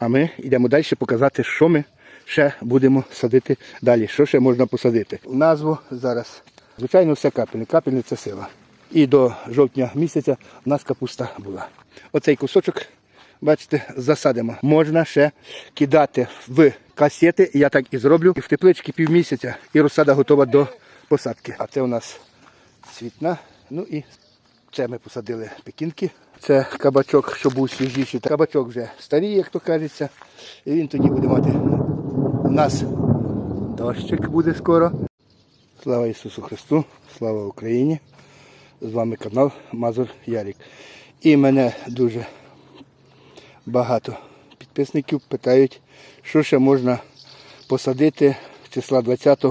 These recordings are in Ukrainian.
А ми йдемо далі показати, що ми ще будемо садити далі. Що ще можна посадити. Назву зараз. Звичайно, все капельне. Капельне це сила. І до жовтня місяця в нас капуста була. Оцей кусочок, бачите, засадимо. Можна ще кидати в касети. Я так і зроблю. І В теплички півмісяця і розсада готова до посадки. А це у нас цвітна. Ну і це ми посадили пекінки. Це кабачок, що був свіжіший. Кабачок вже старий, як то кажеться. І він тоді буде мати у нас дощик буде скоро. Слава Ісусу Христу, слава Україні. З вами канал Мазур Ярік. І мене дуже багато підписників питають, що ще можна посадити числа 20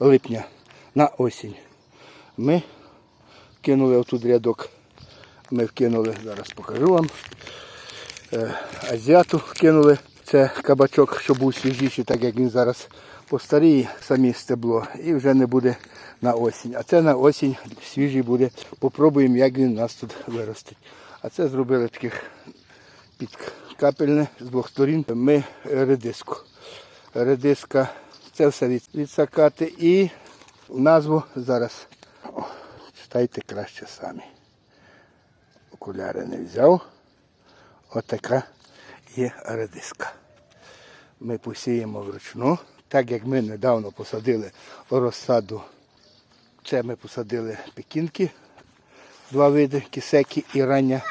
липня на осінь. Ми кинули отут рядок. Ми вкинули, зараз покажу вам. Е, азіату вкинули. Це кабачок, що був свіжіший, так як він зараз постаріє, самі стебло, і вже не буде на осінь. А це на осінь свіжий буде. Попробуємо, як він у нас тут виростить. А це зробили таких підкапельне з двох сторін. Ми редиску. Редиска, це все від, відсакати і назву зараз читайте краще самі. Окуляри не взяв. Отака є редиска. Ми посіємо вручну. Так як ми недавно посадили розсаду, це ми посадили пекінки, два види кисеки і рання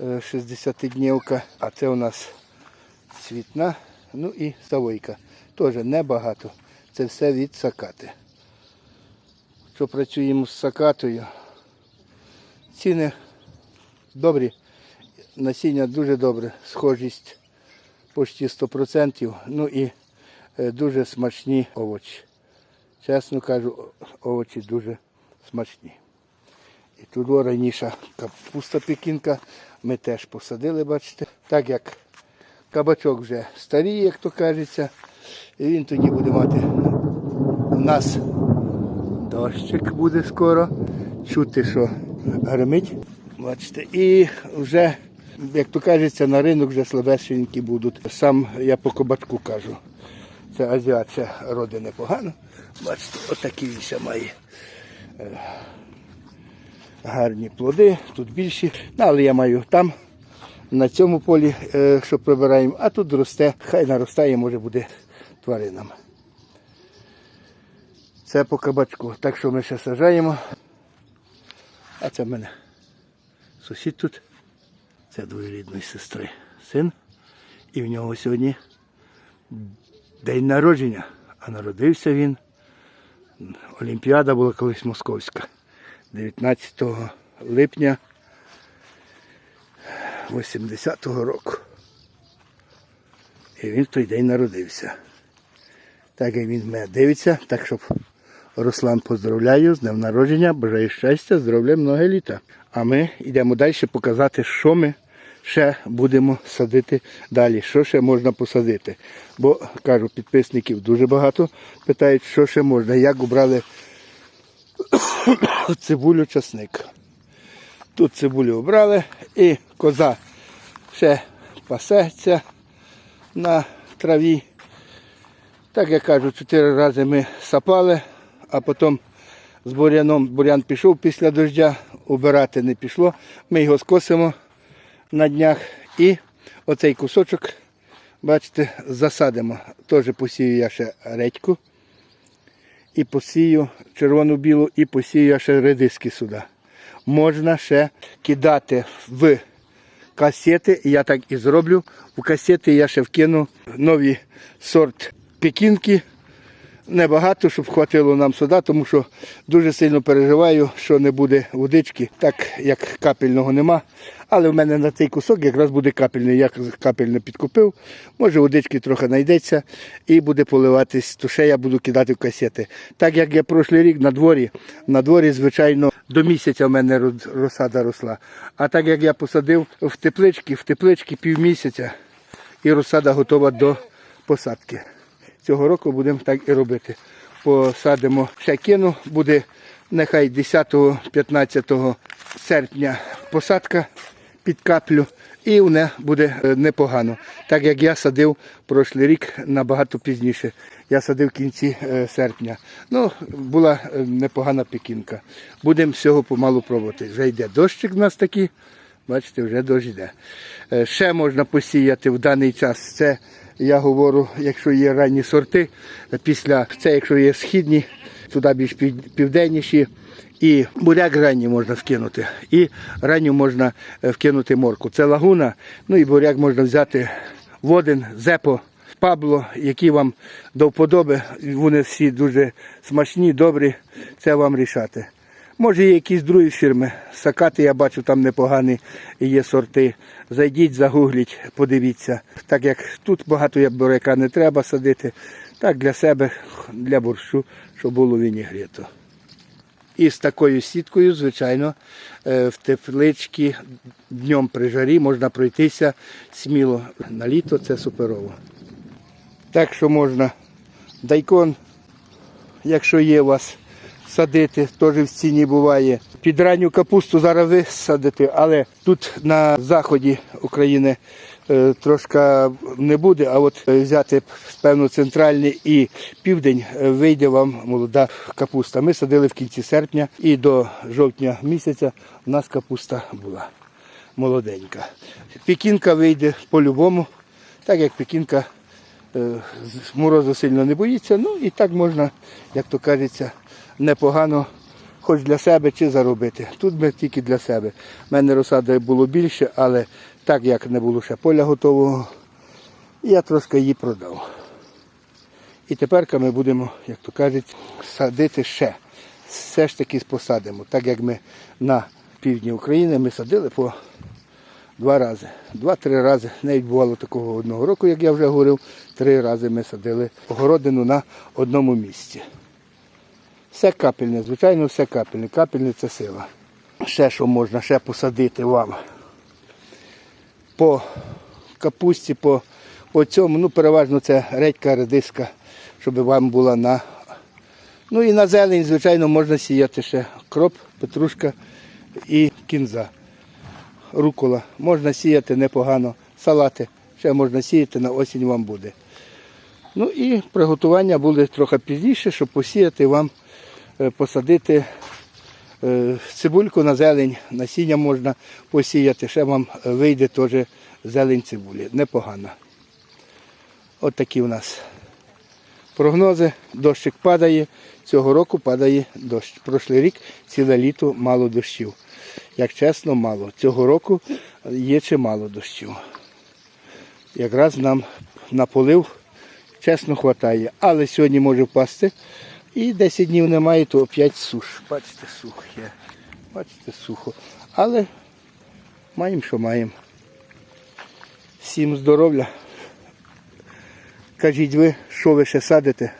60-днівка. А це у нас цвітна, ну і ставойка. Теж небагато. Це все від сакати. Що працюємо з сакатою, ціни добрі, насіння дуже добре, схожість почти 100%, ну і е, дуже смачні овочі. Чесно кажу, овочі дуже смачні. І тут раніше капуста пекінка ми теж посадили, бачите. Так як кабачок вже старий, як то кажеться, і він тоді буде мати у нас дощик буде скоро. Чути, що гримить. Бачите, і вже, як то кажеться, на ринок вже слабесенькі будуть. Сам я по кабачку кажу. Це азіат, це роди непогано. Бачите, отакі ще має е, гарні плоди, тут більші. Ну, але я маю там, на цьому полі, е, що прибираємо, а тут росте, хай наростає, може буде тваринам. Це по кабачку. Так що ми ще сажаємо. А це в мене сусід тут. Це двоюрідної сестри син. І в нього сьогодні день народження. А народився він. Олімпіада була колись московська. 19 липня 80-го року. І він в той день народився. Так як він мене дивиться, так щоб Руслан поздравляю з днем народження, бажаю щастя, здоров'я, много літа. А ми йдемо далі показати, що ми ще будемо садити далі, що ще можна посадити. Бо кажу, підписників дуже багато питають, що ще можна, як обрали цибулю часник. Тут цибулю обрали і коза ще пасеться на траві. Так я кажу, чотири рази ми сапали, а потім з буряном бурян пішов після дождя, убирати не пішло. Ми його скосимо на днях і оцей кусочок, бачите, засадимо. Теж посію я ще редьку. І посію червону білу, і посію я ще редиски сюди. Можна ще кидати в касети, я так і зроблю. В касети я ще вкину новий сорт пекінки. Небагато, щоб хватило нам сюди, тому що дуже сильно переживаю, що не буде водички, так як капельного нема. Але в мене на цей кусок якраз буде капельний. Я капельно підкупив. Може водички трохи знайдеться і буде поливатись, то ще я буду кидати в касети. Так як я прошлий рік на дворі, на дворі, звичайно, до місяця в мене розсада росла. А так як я посадив в теплички, в теплички півмісяця і розсада готова до посадки. Цього року будемо так і робити. Посадимо ще кину, буде нехай 10-15 серпня посадка під каплю, і воно буде е, непогано. Так як я садив прошлий рік набагато пізніше. Я садив в кінці е, серпня. Ну, була е, непогана пекінка. Будемо всього помалу пробувати. Вже йде дощик в нас такий. Бачите, вже дощ йде. Ще можна посіяти в даний час. Це я говорю, якщо є ранні сорти, після це, якщо є східні, туди більш південніші. І буряк ранній можна вкинути. І ранню можна е, вкинути морку. Це лагуна. Ну і буряк можна взяти воден, зепо, пабло, які вам до вподоби. Вони всі дуже смачні, добрі. Це вам рішати. Може, є якісь другі фірми. Сакати, я бачу, там непогані є сорти. Зайдіть, загугліть, подивіться. Так як тут багато буряка не треба садити, так для себе, для борщу, щоб було вінігрето. І з такою сіткою, звичайно, е, в тепличці днем при жарі можна пройтися сміло. На літо це суперово. Так що можна дайкон, якщо є у вас, садити, теж в ціні буває. Під ранню капусту зараз ви садите, але тут на заході України е, трошки не буде, а от е, взяти певно центральний і південь е, вийде вам молода капуста. Ми садили в кінці серпня і до жовтня місяця у нас капуста була молоденька. Пекінка вийде по-любому, так як пекінка е, морозу сильно не боїться. Ну і так можна, як то кажеться, непогано хоч для себе чи заробити. Тут ми тільки для себе. У мене розсади було більше, але так як не було ще поля готового, я трошки її продав. І тепер ми будемо, як то кажуть, садити ще. Все ж таки посадимо. Так як ми на півдні України ми садили по два рази. Два-три рази. Навіть бувало такого одного року, як я вже говорив, три рази ми садили огородину на одному місці. Все капельне, звичайно, все капельне. Капельне це сила. Ще що можна ще посадити вам. По капусті, по, по цьому, ну переважно це редька, редиска, щоб вам була на. Ну і на зелень, звичайно, можна сіяти ще кроп, петрушка і кінза. Рукола. Можна сіяти непогано. Салати. Ще можна сіяти, на осінь вам буде. Ну і приготування буде трохи пізніше, щоб посіяти вам, е, посадити е, цибульку на зелень, насіння можна посіяти, ще вам е, вийде теж зелень цибулі. Непогано. От такі у нас прогнози. Дощик падає. Цього року падає дощ. Прошлий рік ціле літо мало дощів. Як чесно, мало. Цього року є чимало дощів. Якраз нам на полив чесно вистачає. Але сьогодні може впасти. І 10 днів немає, то опять суш. Бачите, сухо є. Бачите, сухо. Але маємо, що маємо. Всім здоров'я. Кажіть ви, що ви ще садите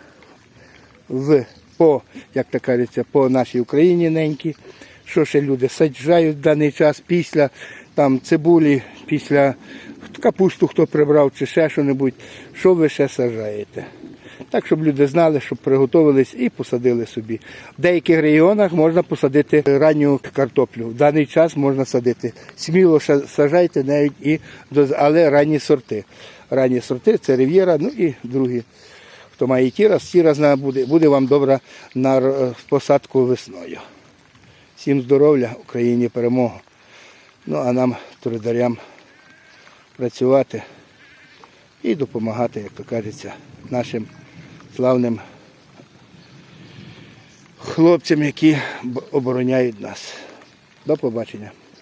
в, по, як то кажеться, по нашій Україні ненькі. Що ще люди саджають в даний час після там, цибулі, після капусту, хто прибрав, чи ще що-небудь, що ви ще саджаєте. Так, щоб люди знали, щоб приготувались і посадили собі. В деяких регіонах можна посадити ранню картоплю. В даний час можна садити. Сміло саджайте навіть і але ранні сорти. Ранні сорти це рив'єра, ну і другі. Хто має тірас, тірас буде, буде вам добра на посадку весною. Всім здоров'я, Україні перемога. Ну а нам, трударям, працювати і допомагати, як то кажеться, нашим славним хлопцям, які обороняють нас. До побачення.